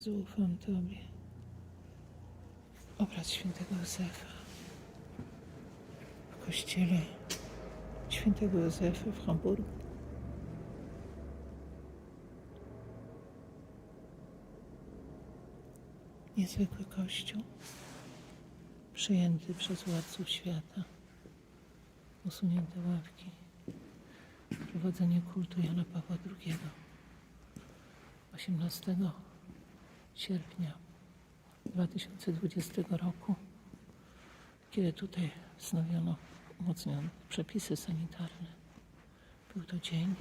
Zaufam Tobie. Obraz świętego Józefa w kościele świętego Józefa w Hamburgu. Niezwykły kościół, przyjęty przez władców świata, usunięte ławki, prowadzenie kultu Jana Pawła II. 18 sierpnia 2020 roku, kiedy tutaj wznowiono, umocniono przepisy sanitarne. Był to dzień,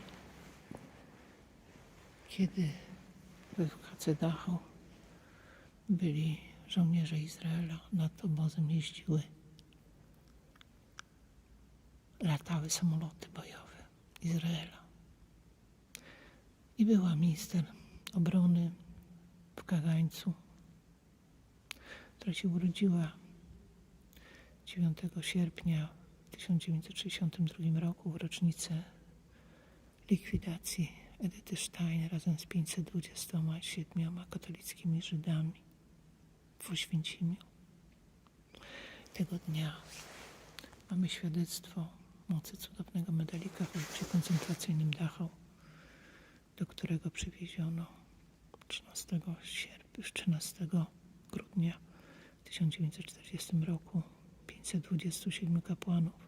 kiedy w HC Dachau byli żołnierze Izraela, nad obozem jeździły, latały samoloty bojowe Izraela. I była minister obrony w Kagańcu, która się urodziła 9 sierpnia w 1962 roku w rocznicę likwidacji Edyty Stein razem z 527 katolickimi Żydami w Oświęcimiu. Tego dnia mamy świadectwo mocy cudownego medalika w obozie koncentracyjnym Dachau, do którego przywieziono 13 sierpnia, 13 grudnia w 1940 roku 527 kapłanów.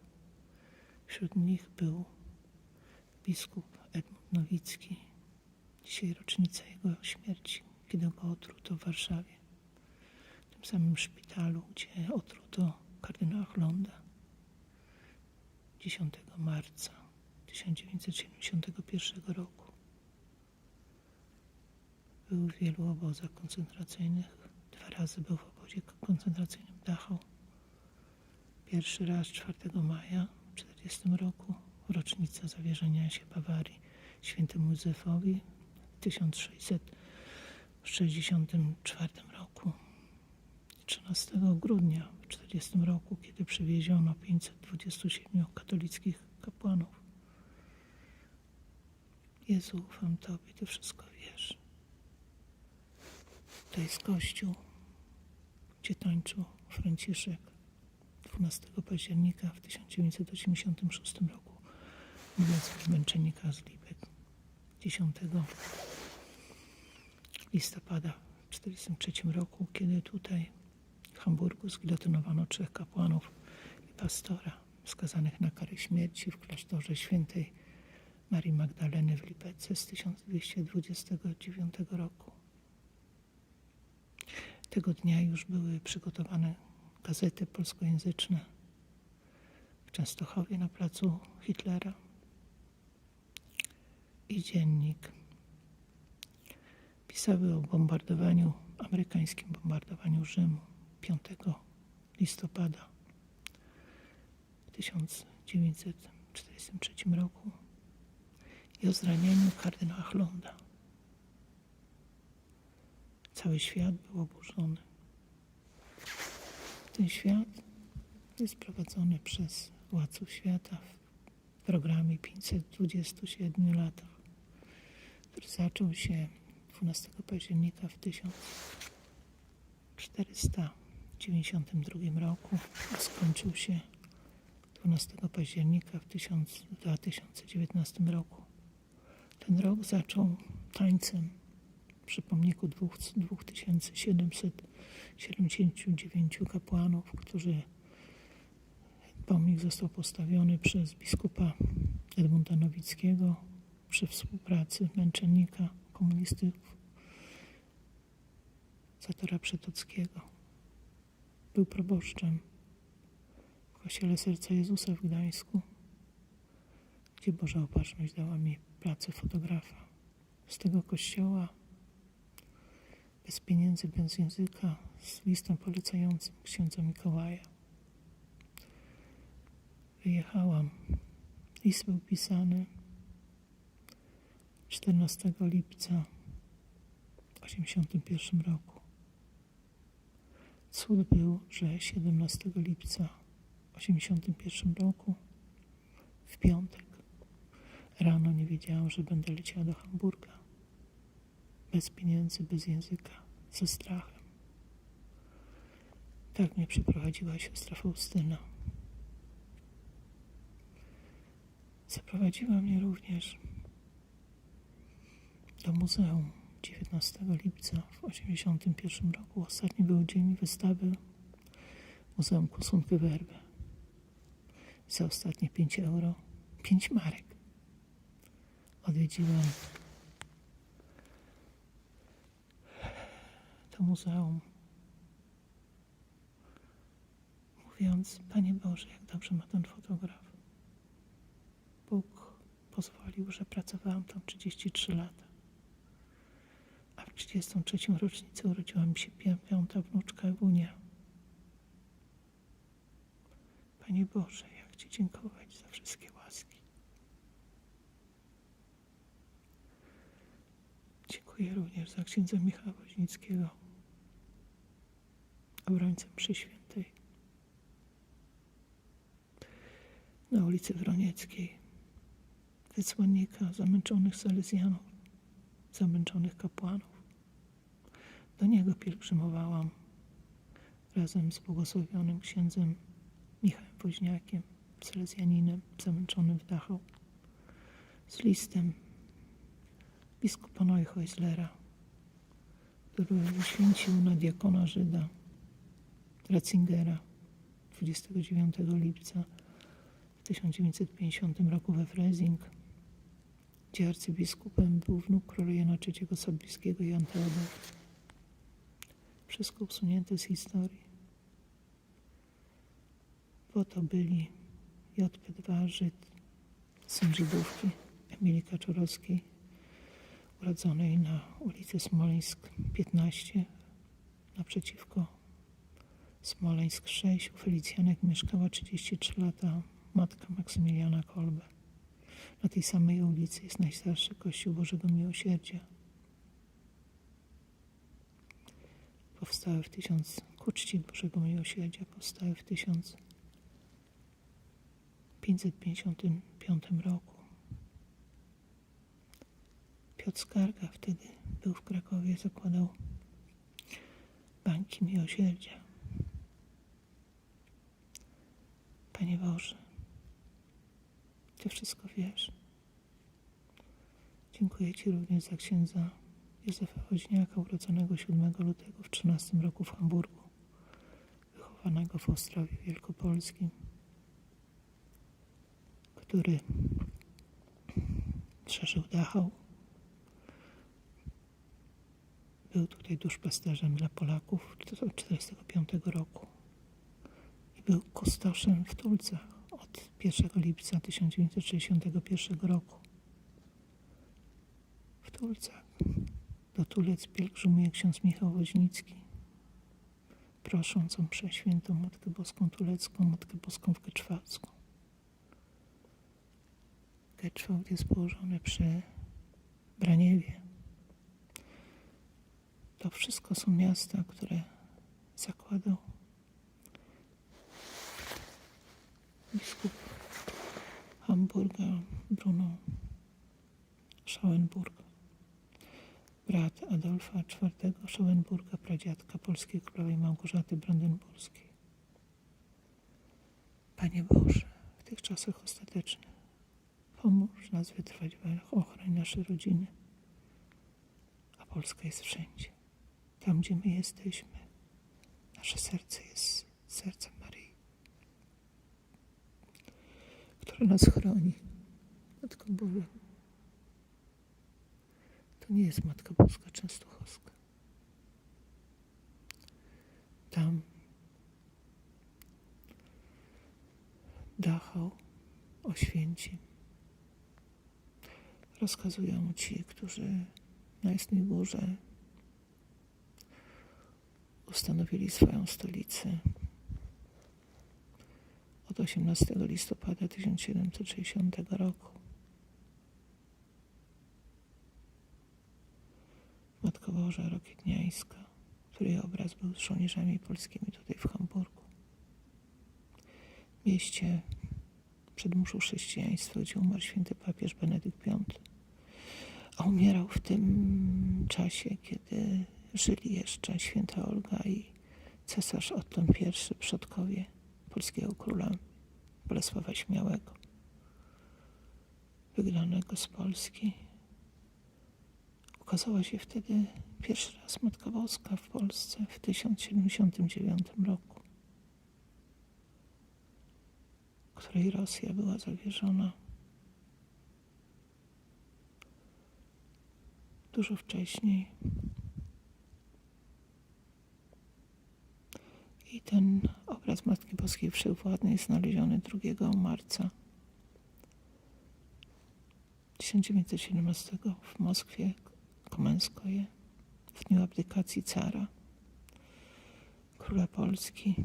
Wśród nich był biskup Edmund Nowicki. Dzisiaj rocznica jego śmierci, kiedy go otruto w Warszawie. W tym samym szpitalu, gdzie otruto kardynała Chlonda 10 marca 1971 roku. Był w wielu obozach koncentracyjnych. Dwa razy był w obozie koncentracyjnym Dachau. Pierwszy raz 4 maja w 1940 roku, rocznica zawierzenia się Bawarii świętemu Józefowi w 1664 roku. 13 grudnia w 1940 roku, kiedy przywieziono 527 katolickich kapłanów. Jezu, ufam Tobie, Ty wszystko wiesz. To jest kościół, gdzie tańczył Franciszek 12 października w 1986 roku, mówiąc męczennika z Lipek 10 listopada w 1943 roku, kiedy tutaj w Hamburgu zgilotynowano trzech kapłanów i pastora skazanych na karę śmierci w klasztorze świętej Marii Magdaleny w Lipece z 1229 roku. Tego dnia już były przygotowane gazety polskojęzyczne w Częstochowie na placu Hitlera i dziennik. Pisały o bombardowaniu, amerykańskim bombardowaniu Rzymu 5 listopada 1943 roku i o zranieniu kardynała Chlonda. Cały świat był oburzony. Ten świat jest prowadzony przez władców świata w programie 527 latach, który zaczął się 12 października w 1492 roku, a skończył się 12 października w 2019 roku. Ten rok zaczął tańcem przy pomniku dwóch- 2779 kapłanów, którzy pomnik został postawiony przez biskupa Edmunda Nowickiego przy współpracy męczennika komunistów Zatora Przetockiego. Był proboszczem w kościele Serca Jezusa w Gdańsku, gdzie Boża Opatrzność dała mi pracę fotografa. Z tego kościoła bez pieniędzy, bez języka, z listem polecającym księdza Mikołaja. Wyjechałam. List był pisany 14 lipca w 1981 roku. Cud był, że 17 lipca w 1981 roku, w piątek, rano nie wiedziałam, że będę leciała do Hamburga bez pieniędzy, bez języka. ze strachem. Tak mnie przyprowadziła siostra Faustyna. Zaprowadziła mnie również do muzeum 19 lipca w 1981 roku. Ostatni był dzień wystawy Muzeum Kusunky Werby. Za ostatnie 5 euro, 5 marek. Odwiedziłam to muzeum. Mówiąc, Panie Boże, jak dobrze ma ten fotograf. Bóg pozwolił, że pracowałam tam 33 lata. A w 33 rocznicę urodziła mi się piąta wnuczka Ewunia. Panie Boże, jak Ci dziękować za wszystkie łaski. Dziękuję również za księdza Michała Woźnickiego, obrońcę mszy świętej. Na ulicy Wronieckiej, wysłannika zamęczonych salezjanów, zamęczonych kapłanów. Do niego pielgrzymowałam razem z błogosławionym księdzem Michałem Woźniakiem, salezjaninem zamęczonym w Dachau, z listem biskupa Neuchhäuslera, który uświęcił na diakona Żyda Ratzingera 29 lipca w 1950 roku we Freising, gdzie arcybiskupem był wnuk króla Jana III Sobieskiego Jan Teodor. Wszystko usunięte z historii. Po to byli JP2 Żyd, syn Żydówki Emilii Kaczorowskiej, urodzonej na ulicy Smoleńsk 15 naprzeciwko Smoleńsk 6. U Felicjanek mieszkała 33 lata matka Maksymiliana Kolbe. Na tej samej ulicy jest najstarszy kościół Bożego Miłosierdzia. Powstały w tysiąc, ku czci Bożego Miłosierdzia powstały w 1555 roku. Piotr Skarga wtedy był w Krakowie, zakładał bańki miłosierdzia. Panie Boże, Ty wszystko wiesz. Dziękuję Ci również za księdza Józefa Woźniaka, urodzonego 7 lutego w 13 roku w Hamburgu, wychowanego w Ostrowie Wielkopolskim, który przeżył Dachau, Był tutaj duszpasterzem dla Polaków od 1945 roku był kustoszem w Tulcach od 1 lipca 1961 roku. W Tulcach do Tulec pielgrzymuje ksiądz Michał Woźnicki, prosząc o mszę świętą Matkę Boską Tulecką, Matkę Boską w Geczwałcką. Geczwałt jest położony przy Braniewie. To wszystko są miasta, które zakładał biskup Hamburga Bruno Schauenburg, brat Adolfa IV Schauenburga, pradziadka polskiej królowej Małgorzaty Brandenburskiej. Panie Boże, w tych czasach ostatecznych pomóż nas wytrwać w ochronie naszej rodziny, a Polska jest wszędzie. Tam, gdzie my jesteśmy, nasze serce jest sercem Która nas chroni. Matko Boże, to nie jest Matka Boska Częstochowska. Tam Dachau, Oświęcim rozkazują ci, którzy na Jasnej Górze ustanowili swoją stolicę od 18 listopada 1760 roku. Matka Boża Rokietniańska, której obraz był z żołnierzami polskimi tutaj w Hamburgu. Mieście przedmuszu chrześcijaństwa, gdzie umarł święty papież Benedykt V. A umierał w tym czasie, kiedy żyli jeszcze święta Olga i cesarz Otton I, przodkowie polskiego króla Bolesława Śmiałego, wygnanego z Polski. Ukazała się wtedy pierwszy raz Matka Boska w Polsce w 1079 roku, której Rosja była zawierzona. Dużo wcześniej. I ten obraz Matki Boskiej Wszechwładnej znaleziony 2 marca 1917 w Moskwie, Komenskoje, w dniu abdykacji cara, króla Polski,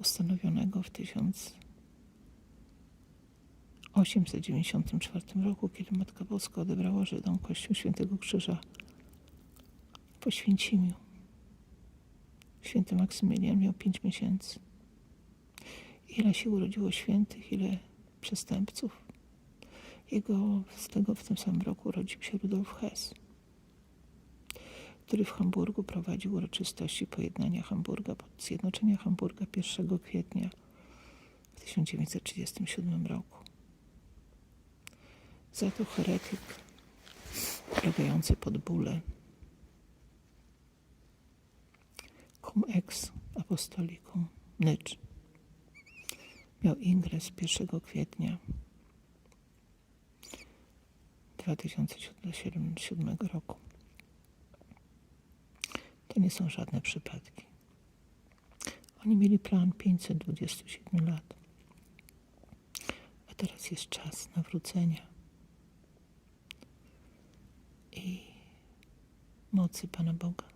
ustanowionego w 1894 roku, kiedy Matka Boska odebrała Żydom Kościół Świętego Krzyża po Święcimiu. Święty Maksymilian miał pięć miesięcy. Ile się urodziło świętych, ile przestępców. Jego z tego w tym samym roku urodził się Rudolf Hess, który w Hamburgu prowadził uroczystości pojednania Hamburga, zjednoczenia Hamburga 1 kwietnia w 1937 roku. Za to heretyk legający pod bólę cum ex apostolicum nycz miał ingres 1 kwietnia 2007 roku. To nie są żadne przypadki. Oni mieli plan 527 lat. A teraz jest czas nawrócenia i mocy Pana Boga.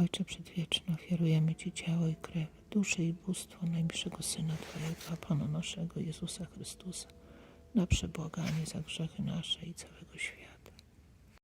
Ojcze Przedwieczny, ofiarujemy Ci ciało i krew, duszę i bóstwo najbliższego Syna Twojego, a Pana naszego Jezusa Chrystusa, na przebłaganie za grzechy nasze i całego świata.